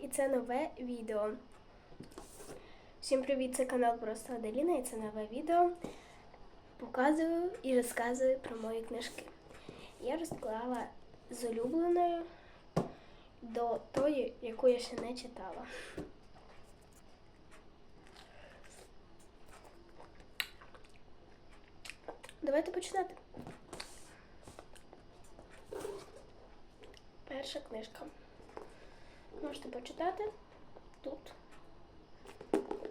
І це нове відео. Всім привіт! Це канал Просто Аделіна і це нове відео. Показую і розказую про мої книжки. Я розклала з улюбленою до тої, яку я ще не читала. Давайте починати. Перша книжка. Можете почитати тут.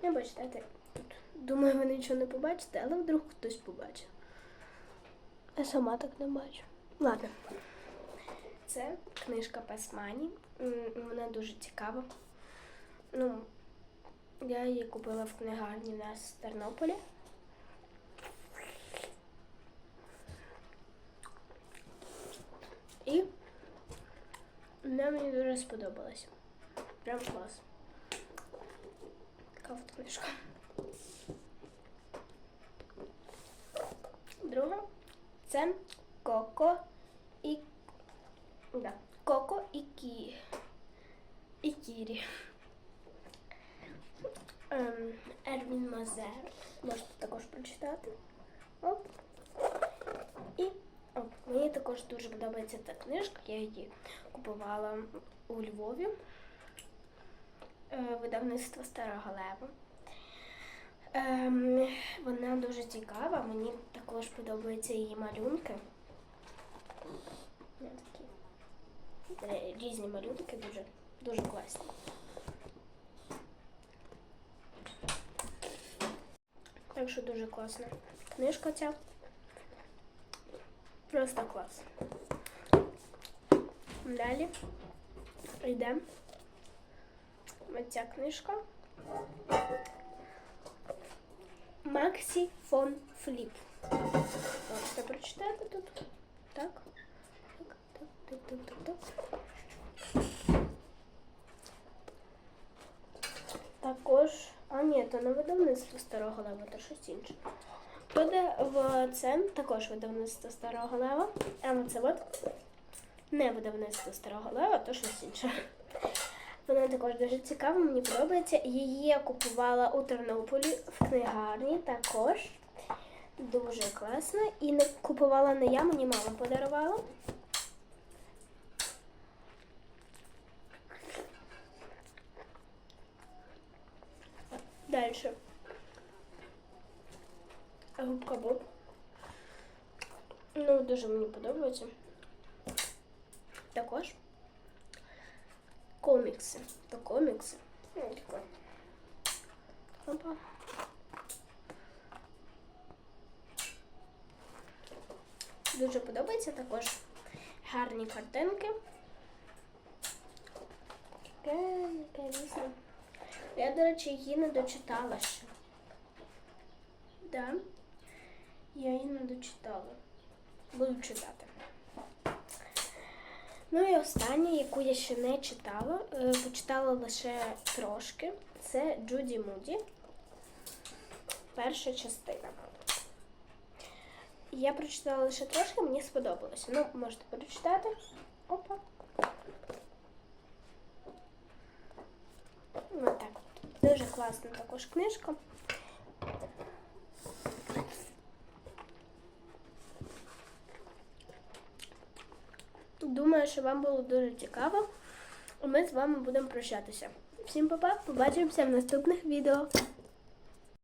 Не почитати тут. Думаю, ви нічого не побачите, але вдруг хтось побачить. Я сама так не бачу. Ладно. Це книжка Пасмані. Вона дуже цікава. Ну, я її купила в книгарні у нас в Тернополі. І вона мені дуже сподобалася. Прям клас. Така от книжка. Друга це Коко і да, Коко і Кі. І Кірі. Ем, Ервін Мазер. Можете також прочитати. Оп. І оп, мені також дуже подобається ця книжка. Я її купувала у Львові. Е, Видавництво Старого Лева. Ем, вона дуже цікава, мені також подобаються її малюнки. Такі е, різні малюнки, дуже, дуже класні. Так що дуже класна книжка ця. Просто клас. Далі йде ця книжка. Максі фон Фліп. Можете прочитати тут. Так. Так, так, так, так, так, так. Також. А ні, то не видавництво старого лева, то щось інше. Буде в це також видавництво старого лева. А оце от не видавництво старого лева, то щось інше. Вона також дуже цікава, мені подобається. Її я купувала у Тернополі в книгарні також. Дуже класно. І не купувала не я, мені мама подарувала. Далі. Губка Боб. Ну, дуже мені подобається. Також комікси. То комікси. Ну. Опа. Дуже подобається також гарні картинки. Яке, яке різне. Я, до речі, її не дочитала ще. Да. Я її не дочитала. Буду читати. Ну і остання, яку я ще не читала, е, почитала лише трошки. Це Джуді Муді. Перша частина. Я прочитала лише трошки, мені сподобалося. Ну, можете прочитати. Опа. Ось так. Дуже класна також книжка. Думаю, що вам було дуже цікаво. Ми з вами будемо прощатися. Всім па-па, побачимося в наступних відео.